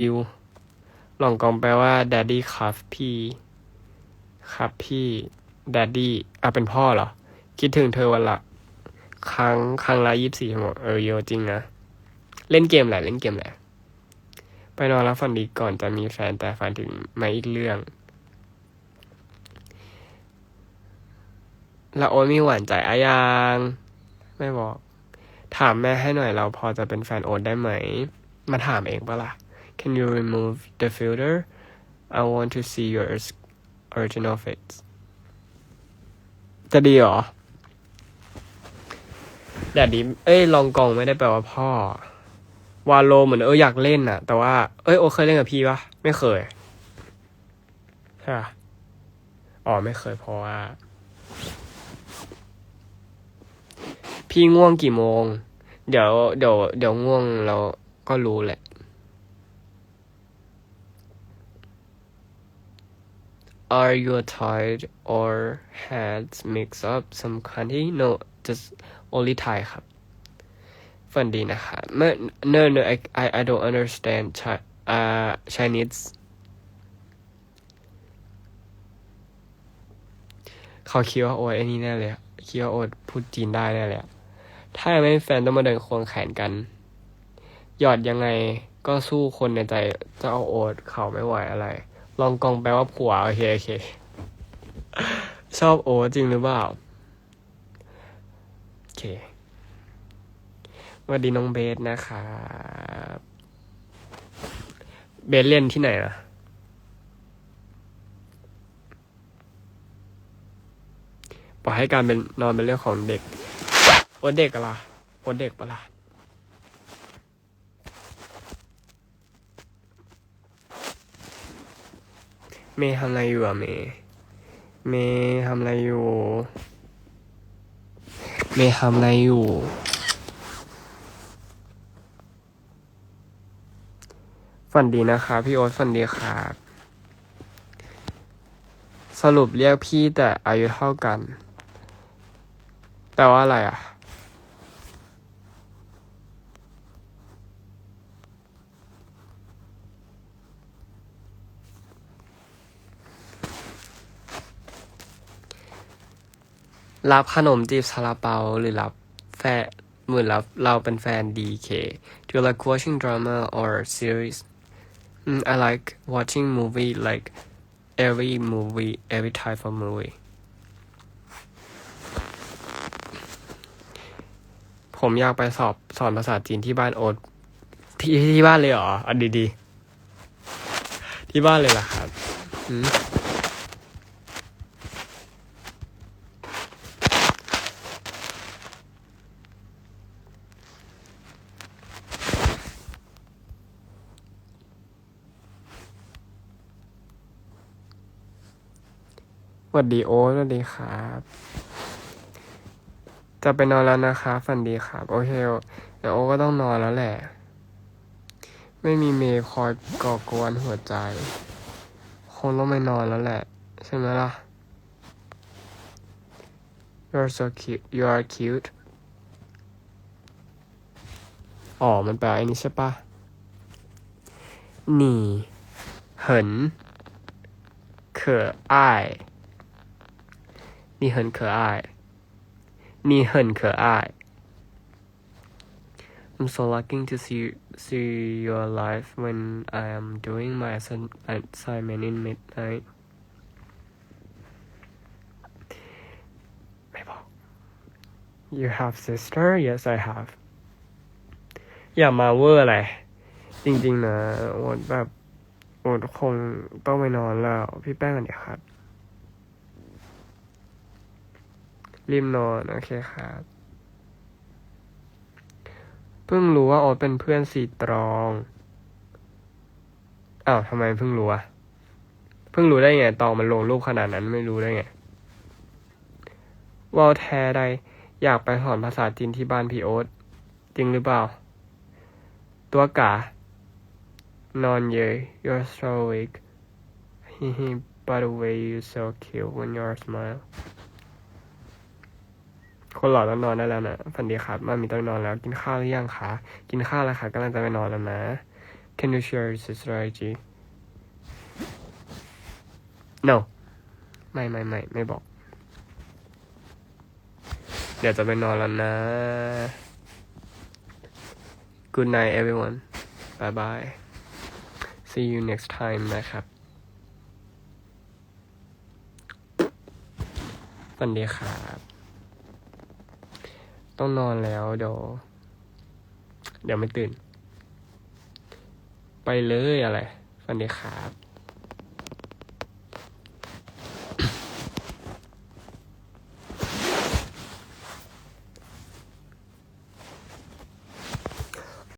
อิวลองกองแปลว่า daddy ครับพี่ ครับพี่ daddy อะเป็นพ่อเหรอ คิดถึงเธอวันละ ครั้งครั้งละยี่สิบสี่ชั่วโมงเออเยอะจริงนะ เล่นเกมแหละเล่นเกมแหละ ไปนอนแล้วฝันดีก่อนจะมีแฟนแต่ฝันถึงไมาอีกเรื่องแล้วโอ๊ตมีหวานใจอะยัง ไม่บอก ถามแม่ให้หน่อยเราพอจะเป็นแฟนโอ๊ตได้ไหม มาถามเองปะล่ะ Can you remove the filter I want to see your original face จะดีเหรอแดดดีเอ้ย ลองกองไม่ได้แปลว่าพ่อ วาโลเหมือนเอออยากเล่นน่ะแต่ว่า เอ้ย โอเคยเล่นกับพี่ปะไม่เคยใช่ปะอ๋อ ไม่เคยเพราะว่า พี่ง่วงกี่โมง เดี๋ยว เดี๋ยว เดี๋ยวง่วงเราก็รู้แหละ Are you tired or had mixed up some country? No, just only Thai ครับฝันดีนะคะไม่ no no I I I don't understand Thai uh Chinese เขาคิดว่าโอ๊ตไอ้นี่แน่เลยคิดว่าโอ๊ตพูดจีนได้แน่เลยถ้าไม่แฟนต้องมาเดินควงแขนกัน หยอดยังไงก็สู้คนในใจจะเจ้าโอ๊ตเขาไม่ไหวอะไร ลองกองแปลว่าผัว โอเค โอเค ชอบโอ๊ตจริงหรือเปล่า โอเคสวัสดีน้องเบสนะครับเบสเรียนที่ไหนนะปล่อยให้การเป็นนอนเป็นเรื่องของเด็กโอ๊ตเด็กอะล่ะโอ๊ตเด็กปะล่ะ เมย์ทำอะไรอยู่อะเมย์เมย์ทำอะไรอยู่ เมย์ทำอะไรอยู่ ฝันดีนะคะพี่โอ๊ตฝันดีครับ สรุปเรียกพี่แต่อายุเท่ากัน แต่ว่าอะไรอะ รับขนมจีบซาลาเปาหรือรับแฟนเหมือนรับเราเป็นแฟนดีเค Do you like watching drama or series mm, I like watching movie like every movie every type of movie ผมอยากไปสอบสอนภาษาจีนที่บ้านโอ๊ตที่ที่บ้านเลยเหรออันดีๆที่บ้านเลยล่ะครับ อืม วัสดีโอ๊ตสวัสดีครับ จะไปนอนแล้วนะคะฝันดีครับ โอเคเดี๋ยวโอ๊ก็ต้องนอนแล้วแหละ ไม่มีเมย์คอยก่อกวนหัวใจ คงต้องไปนอนแล้วแหละ ใช่ไหมล่ะ You're so cute you are cute อ๋อ มันแปลอ้นี่ใช่ปะหนี่เหิน可爱你很可爱，你很可爱。I'm so lucky to see see your life when I am doing my assign- assignment in midnight. ไม่บอก You have sister? Yes, I have. อย่ามาเวอร์อะไร จริงๆนะโอดแบบโอดคงต้องไปนอนแล้ว พี่แป้งกันเดี๋ยวครับ ริมนอน โอเคครับเพิ่งรู้ว่าโอ๊ตเป็นเพื่อนสีตรองอ้าวทำไมเพิ่งรู้อะเพิ่งรู้ได้ไงตองมันลงรูปขนาดนั้นไม่รู้ได้ไงวอลแทใดอยากไปสอนภาษาจีนที่บ้านพี่โอ๊ตจริงหรือเปล่า ตัวกะนอนเยย you're so weak hehe by the way you so cute when you smile คนหล่อต้องนอนได้แล้วนะฝันดีครับมามีต้องนอนแล้ว กินข้าวหรือยังคะ กินข้าวแล้วค่ะกำลังจะไปนอนแล้วนะ Can you share your sister IG No ไม่ไม่ไม่ไม่บอก เดี๋ยวจะไปนอนแล้วนะ Good night everyone bye bye see you next time นะครับสวัสดีครับ ต้องนอนแล้วเดี๋ยวเดี๋ยวไม่ตื่น ไปเลยอะไรสวัสดีครับ